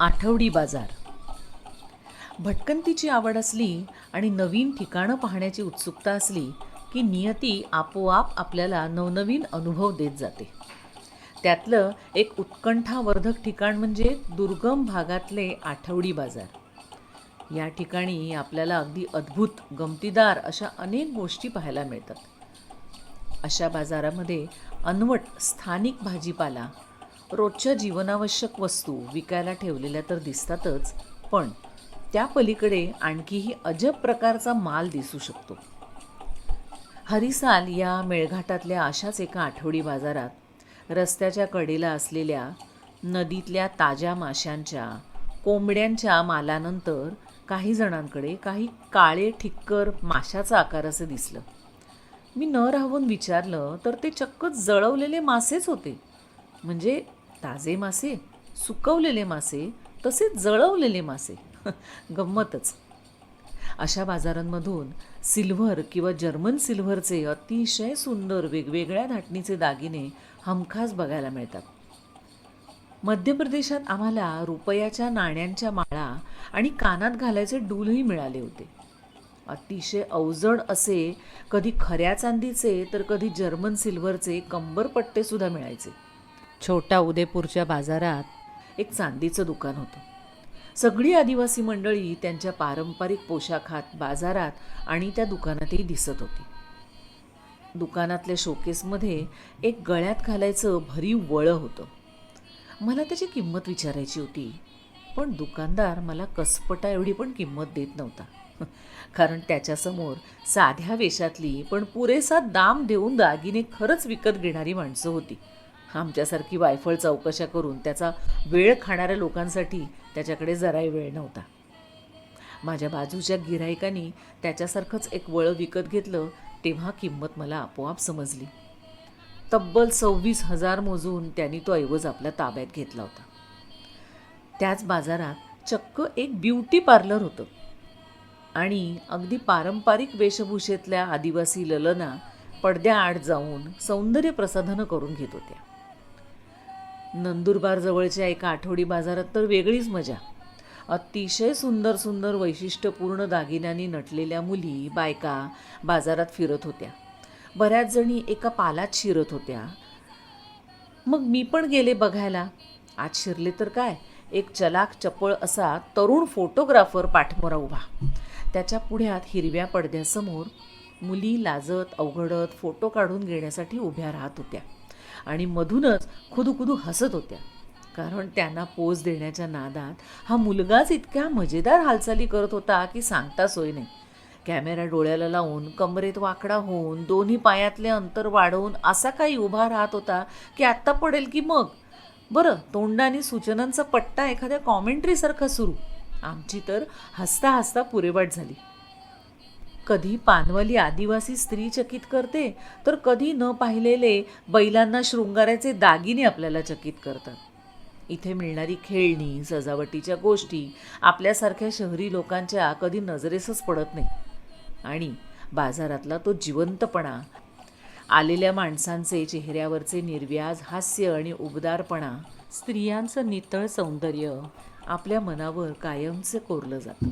आठवडी बाजार. भटकंतीची आवड असली आणि नवीन ठिकाणं पाहण्याची उत्सुकता असली की नियती आपोआप आपल्याला नवनवीन अनुभव देत जाते. त्यातलं एक उत्कंठावर्धक ठिकाण म्हणजे दुर्गम भागातले आठवडी बाजार. या ठिकाणी आपल्याला अगदी अद्भुत गमतीदार अशा अनेक गोष्टी पाहायला मिळतात. अशा बाजारामध्ये अनवट स्थानिक भाजीपाला रोजच्या जीवनावश्यक वस्तू विकायला ठेवलेल्या तर दिसतातच पण त्या पलीकडे आणखीही अजब प्रकारचा माल दिसू शकतो. हरिसाल या मेळघाटातल्या अशाच एका आठवडी बाजारात रस्त्याच्या कडेला असलेल्या नदीतल्या ताज्या माशांच्या कोंबड्यांच्या मालानंतर काही जणांकडे काही काळे ठिक्कर माशाचा आकार असं दिसलं. मी न राहून विचारलं तर ते चक्क जळवलेले मासेच होते. म्हणजे ताजे मासे सुकवलेले मासे तसेच जळवलेले मासे. गंमतच. अशा बाजारांमधून सिल्व्हर किंवा जर्मन सिल्व्हरचे अतिशय सुंदर वेगवेगळ्या धाटणीचे दागिने हमखास बघायला मिळतात. मध्य प्रदेशात आम्हाला रुपयाच्या नाण्यांच्या माळा आणि कानात घालायचे डूलही मिळाले होते. अतिशय अवजड असे कधी खऱ्या चांदीचे तर कधी जर्मन सिल्व्हरचे कंबरपट्टेसुद्धा मिळायचे. छोटा उदयपूरच्या बाजारात एक चांदीचं दुकान होतं. सगळी आदिवासी मंडळी त्यांच्या पारंपरिक पोशाखात बाजारात आणि त्या दुकानातही दिसत होती. दुकानातल्या शोकेसमध्ये एक गळ्यात घालायचं भरीव वळं होतं. मला त्याची किंमत विचारायची होती पण दुकानदार मला कसपटा एवढी पण किंमत देत नव्हता. कारण त्याच्यासमोर साध्या वेशातली पण पुरेसा दाम देऊन दागिने खरंच विकत घेणारी माणसं होती. आमच्यासारखी वायफळ चौकशा करून त्याचा वेळ खाणाऱ्या लोकांसाठी त्याच्याकडे जराही वेळ नव्हता. माझ्या बाजूच्या गिरायकांनी त्याच्यासारखंच एक वळं विकत घेतलं तेव्हा किंमत मला आपोआप समजली. तब्बल सव्वीस हजार मोजून त्यांनी तो ऐवज आपल्या ताब्यात घेतला होता. त्याच बाजारात चक्क एक ब्युटी पार्लर होतं. आणि अगदी पारंपरिक वेशभूषेतल्या आदिवासी ललना पडद्याआड जाऊन सौंदर्य प्रसाधनं करून घेत होत्या. नंदुरबार जवळच्या एका आठवडी बाजारात तर वेगळीच मजा. अतिशय सुंदर सुंदर वैशिष्ट्यपूर्ण दागिन्यांनी नटलेल्या मुली बायका बाजारात फिरत होत्या. बऱ्याच जणी एका पालात शिरत होत्या. मग मी पण गेले बघायला. आज शिरले तर काय? एक चलाक चपळ असा तरुण फोटोग्राफर पाठमोरा उभा. त्याच्या पुढ्यात हिरव्या पडद्यासमोर मुली लाजत अवघडत फोटो काढून घेण्यासाठी उभ्या राहत होत्या. आणि मधूनच खुदुखुदू हसत होत्या. कारण त्यांना पोज देण्याच्या नादात हा मुलगाच इतक्या मजेदार हालचाली करत होता की सांगता सोय नाही. कॅमेरा डोळ्याला लावून कमरेत वाकडा होऊन दोन्ही पायातले अंतर वाढवून असा काही उभा राहत होता की आत्ता पडेल की मग? बरं तोंडाने सूचनांचा पट्टा एखाद्या कॉमेंट्रीसारखा सुरू. आमची तर हसता हसता पुरेवाट झाली. कधी पानवली आदिवासी स्त्री चकित करते तर कधी न पाहिलेले बैलांना शृंगाराचे दागिने आपल्याला चकित करतात. इथे मिळणारी खेळणी सजावटीच्या गोष्टी आपल्यासारख्या शहरी लोकांच्या कधी नजरेसच पडत नाही. आणि बाजारातला तो जिवंतपणा आलेल्या माणसांचे चेहऱ्यावरचे निर्व्याज हास्य आणि उबदारपणा स्त्रियांचं नितळ सौंदर्य आपल्या मनावर कायमचं कोरलं जातं.